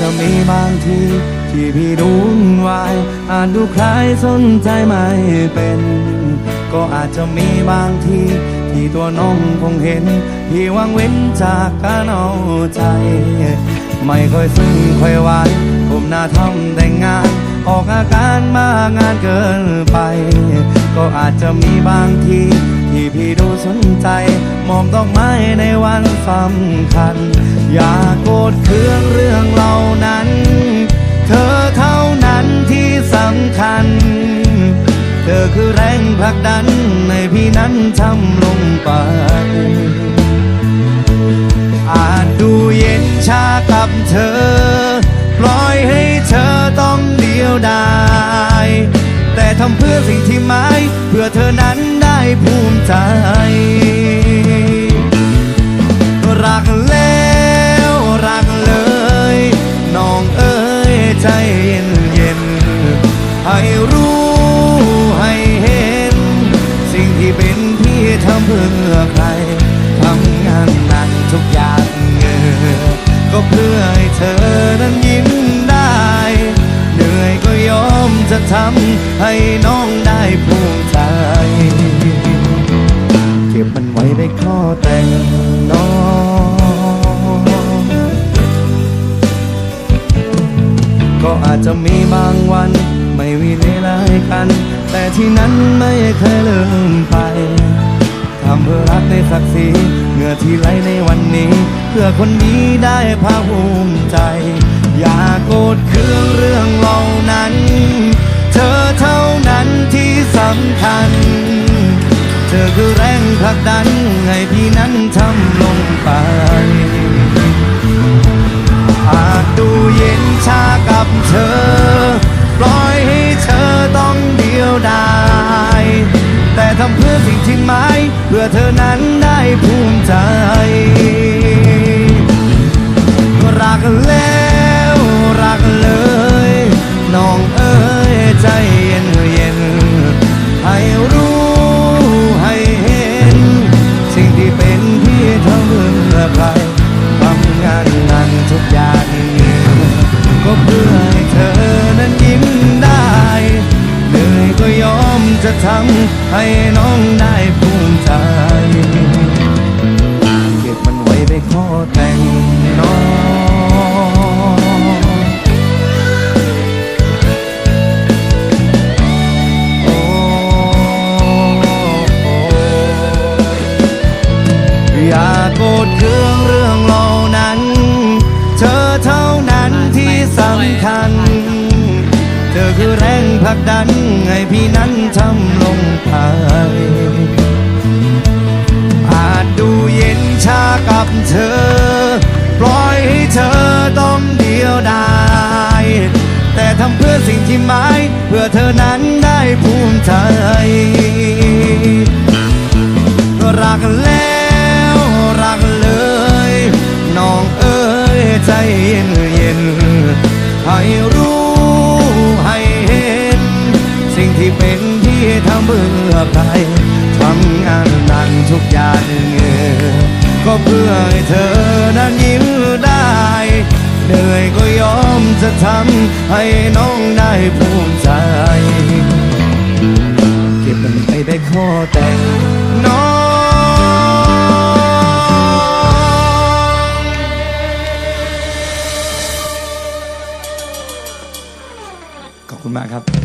จะมีบางที ที่พี่ดูวุ่นวายอาจดูคล้ายสนใจไม่เป็น ก็อาจจะมีบางที ที่ตัวน้องคงเห็น พี่วางเว้นจากการเอาใจ ไม่ค่อยซึ้งค่อยวานผมหน้าทำแต่งงาน ออกอาการมางานเกินไป ก็อาจจะมีบางทีที่พี่ดูสนใจ มอมดอกไม้ในวันสำคัญ อย่า ธเคืองเรื่องเหล่านั้น เธอเท่านั้นที่สำคัญ เธอคือแรงผลักดันในพี่นั้นทำลงไป อาจดูเย็นชากับเธอ ปล่อยให้เธอต้องเดียวดายแต่ทำเพื่อสิ่งที่ไม่เพื่อเธอนั้นได้ภูมิใจ ใจเย็นเย็นให้รู้ให้เห็น สิ่งที่เป็นพี่ทำเพื่อใครทำงานหนักทุกอย่างเงอก็เพื่อให้เธอนั้นยิ้มได้ เหนื่อยก็ยอมจะทำให้น้องได้ภูมิใจ เก็บมันไว้ในข้อแต่งน้อง จะมีบางวัน ไม่มีเวลาให้กัน แต่ที่นั้นไม่เคยลืมไปทำเพื่อรักในศักดิ์ศรีเหงื่อที่ไหลในวันนี้ เพื่อคนนี้ได้ภาคภูมิใจ อย่าโกรธเคืองเรื่องเหล่านั้น เธอเท่านั้นที่สำคัญ เธอคือแรงผลักดันให้พี่นั้นทำลงไปำเพื่อสิ่งที่ไม่เพื่อเธอนั้นได้ภูมิใจรักแล้วรักเลยน้องเอ้ยใจเย็นเย็นให้รู้ให้เห็น สิ่งที่เป็นพี่ทำเพื่อใครทำงานนักทุกอย่างก็เพื่อให้เธอนั้นยิ้มได้เหนื่อยก็ยอมจะทำให้ กดันให้พี่นั้นทำลงไป อาจดูเย็นชากับเธอ ปล่อยให้เธอต้องเดียวดายแต่ทำเพื่อสิ่งที่ไม่เพื่อเธอนั้นได้ภูมิใจรักแล้วรักเลยน้องเอ้ยใจเย็นเย็นให้รู้ พื่อใครทำงานหนักทุกอย่างเงอก็เพื่อให้เธอนั้นยิ้มได้เหนื่อยก็ยอมจะทำให้น้องได้ภูมิใจ เก็บมันไปได้ข้อแต่งน้องขอบคุณมากครับ